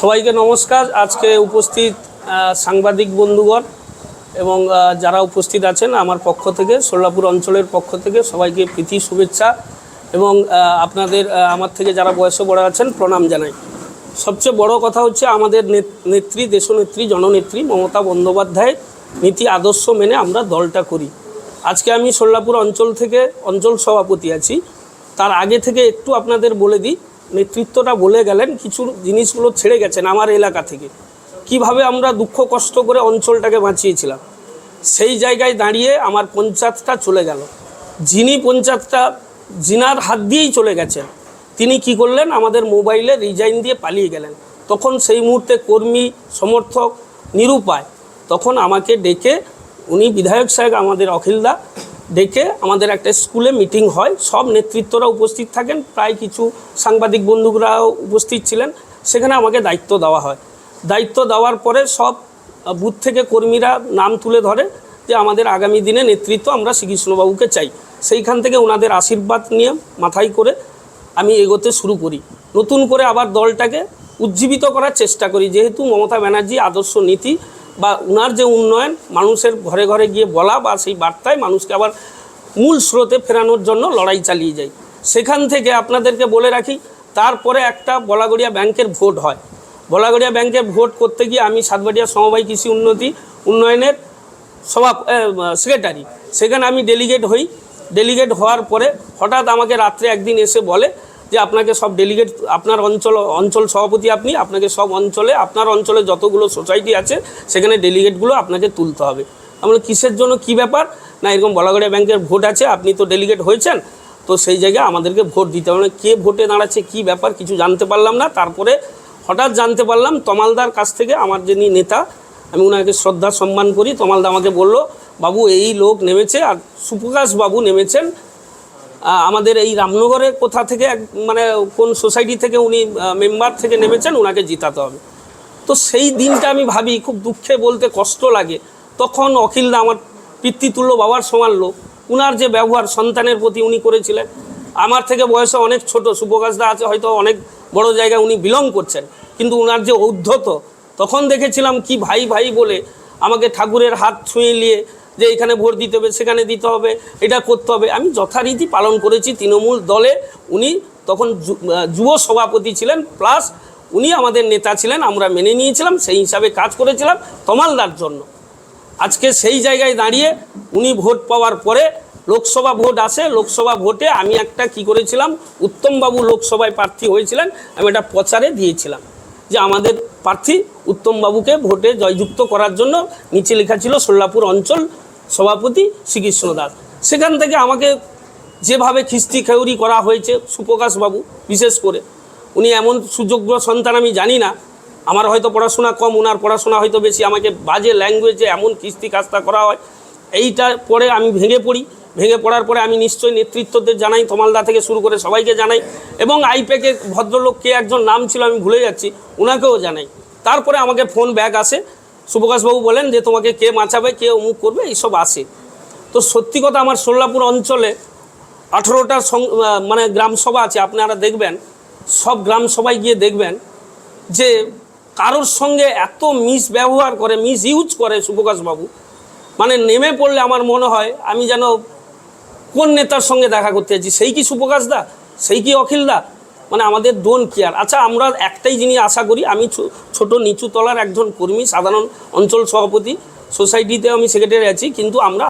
সবাইকে নমস্কার। আজকে উপস্থিত সাংবাদিক বন্ধুগণ এবং যারা উপস্থিত আছেন আমার পক্ষ থেকে, সোল্লাপুর অঞ্চলের পক্ষ থেকে সবাইকে প্রীতি, শুভেচ্ছা এবং আপনাদের আমার থেকে যারা বয়সে বড় আছেন, প্রণাম জানাই। সবচেয়ে বড় কথা হচ্ছে আমাদের নেত- নেত্রী, দেশনেত্রী, জননেত্রী মমতা বন্দ্যোপাধ্যায়ের নীতি আদর্শ মেনে আমরা দলটা করি। আজকে আমি সোল্লাপুর অঞ্চল থেকে অঞ্চল সভাপতি আছি। তার আগে থেকে একটু আপনাদের বলে দিই নেতৃত্বটা বলে গেলেন, কিছু জিনিসগুলো ছেড়ে গেছেন আমার এলাকা থেকে। কীভাবে আমরা দুঃখ কষ্ট করে অঞ্চলটাকে বাঁচিয়েছিলাম? সেই জায়গায় দাঁড়িয়ে আমার পঞ্চায়েতটা চলে গেল। যিনি পঞ্চায়েতটা জিনার হাত দিয়েই চলে গেছেন, তিনি কি করলেন? আমাদের মোবাইলে রিজাইন দিয়ে পালিয়ে গেলেন। তখন সেই মুহূর্তে কর্মী, সমর্থক নিরুপায়, তখন আমাকে ডেকে উনি বিধায়ক সাহেব, আমাদের অখিলদা ডেকে আমাদের একটা স্কুলে মিটিং হয়। সব নেতৃত্বরা উপস্থিত থাকেন। প্রায় কিছু সাংবাদিক বন্ধুরাও উপস্থিত ছিলেন। সেখানে আমাকে দায়িত্ব দেওয়া হয়। দায়িত্ব দেওয়ার পরে সব বুথ থেকে কর্মীরা নাম তুলে ধরে যে আমাদের আগামী দিনে নেতৃত্ব আমরা শ্রীকৃষ্ণবাবুকে চাই। সেইখান থেকে ওনাদের আশীর্বাদ নিয়ে মাথায় করে আমি এগোতে শুরু করি। নতুন করে আবার দলটাকে উজ্জীবিত করার চেষ্টা করি। যেহেতু মমতা ব্যানার্জি আদর্শ নীতি বা উনার যে উন্নয়ন, মানুষের ঘরে ঘরে গিয়ে বলা বা সেই বার্তায় মানুষকে আবার মূল স্রোতে ফেরানোর জন্য লড়াই চালিয়ে যাই সেখান থেকে আপনাদেরকে বলে রাখি, তারপরে একটা বলাগড়িয়া ব্যাংকের ভোট হয়। বলাগড়িয়া ব্যাংকে ভোট করতে গিয়ে আমি সাতবাড়িয়া সমবায় কৃষি উন্নতি উন্নয়নের সভা সেক্রেটারি। সেখানে আমি ডেলিগেট হই। ডেলিগেট হওয়ার পরে হঠাৎ আমাকে রাত্রে একদিন এসে বলে যে আপনাকে সব ডেলিগেট আপনার অঞ্চল অঞ্চল সভাপতি আপনি, আপনাকে সব অঞ্চলে, আপনার অঞ্চলে যতগুলো সোসাইটি আছে, সেখানে ডেলিগেটগুলো আপনাকে তুলতে হবে। আমরা কিসের জন্য কি ব্যাপার? না, এরকম বলাগড়িয়া ব্যাংকের ভোট আছে, আপনি তো ডেলিগেট হয়েছেন, তো সেই জায়গায় আমাদেরকে ভোট দিতে হবে। না কে ভোটে দাঁড়াচ্ছে, কি ব্যাপার, কিছু জানতে পারলাম না। তারপরে হঠাৎ জানতে পারলাম, তমালদার কাছ থেকে আমার যিনি নেতা, আমি ওনাকে শ্রদ্ধা সম্মান করি। তমালদা আমাকে বলল, বাবু, এই লোক নেমেছে আর সুপ্রকাশ বাবু নেমেছেন আমাদের এই রামনগরের কোথা থেকে এক মানে কোন সোসাইটি থেকে উনি মেম্বার থেকে নেমেছেন ওনাকে জিতাতে হবে। তো সেই দিনটা আমি ভাবি, খুব দুঃখে বলতে কষ্ট লাগে। তখন অখিলদা আমার পিতৃতুল্য বাবার সমান লোক। উনার যে ব্যবহার সন্তানের প্রতি উনি করেছিলেন, আমার থেকে বয়সে অনেক ছোট সুপ্রকাশদা আছে, হয়তো অনেক বড় জায়গায় উনি বিলং করছেন। কিন্তু উনার যে ঔদ্ধত তখন দেখেছিলাম কি ভাই ভাই বলে আমাকে ঠাকুরের হাত ছুঁয়ে নিয়ে যে এখানে ভোট দিতে হবে, সেখানে দিতে হবে, এটা করতে হবে। আমি যথারীতি পালন করেছি তৃণমূল দলে। উনি তখন যুব সভাপতি ছিলেন, প্লাস উনি আমাদের নেতা ছিলেন, আমরা মেনে নিয়েছিলাম, সেই হিসাবে কাজ করেছিলাম তমালদার জন্য। আজকে সেই জায়গায় দাঁড়িয়ে উনি ভোট পাওয়ার পরে লোকসভা ভোট আসে, লোকসভা ভোটে আমি একটা কি করেছিলাম, উত্তমবাবু লোকসভায় প্রার্থী হয়েছিলেন, আমি এটা প্রচারে দিয়েছিলাম যে আমাদের প্রার্থী উত্তমবাবুকে ভোটে জয়যুক্ত করার জন্য নিচে লেখা ছিল সোল্লাপুর অঞ্চল সভাপতি শ্রীকৃষ্ণ দাস সেখান থেকে আমাকে যেভাবে খিস্তি খেউরি করা হয়েছে সুপ্রকাশবাবু বিশেষ করে। উনি এমন সুযোগ্য সন্তান আমি জানি না। আমার হয়তো পড়াশোনা কম ওনার পড়াশোনা হয়তো বেশি। আমাকে বাজে ল্যাঙ্গুয়েজে এমন কিস্তি কাস্তা করা হয়। এইটার পরে আমি ভেঙে পড়ি। ভেঙে পড়ার পরে আমি নিশ্চয়ই নেতৃত্বদের জানাই, তমালদা থেকে শুরু করে সবাইকে জানাই। এবং আইপ্যাকে ভদ্রলোক কে একজন নাম ছিল, আমি ভুলে যাচ্ছি ওনাকেও জানাই। তারপরে আমাকে ফোন ব্যাক আসে। সুপ্রকাশবাবু বলেন যে তোমাকে কে বাঁচাবে, কে অমুক করবে, এইসব আসে তো সত্যি কথা আমার সোল্লাপুর অঞ্চলে আঠেরোটা মানে গ্রাম সভা আছে, আপনারা দেখবেন, সব গ্রাম সভায় গিয়ে দেখবেন যে কারোর সঙ্গে এত মিস ব্যবহার করে, মিস ইউজ করে সুপ্রকাশবাবু। মানে নেমে পড়লে আমার মনে হয় আমি যেন কোন নেতার সঙ্গে দেখা করতে যাচ্ছি, সেই কি সুপ্রকাশ দা? সেই কি অখিল দা? মানে আমাদের ডোন কেয়ার আচ্ছা আমরা একটাই জিনিস আশা করি, আমি ছোট নিচু তলার একজন কর্মী, সাধারণ অঞ্চল সভাপতি সোসাইটিতে আমি সেক্রেটারি আছি, কিন্তু আমরা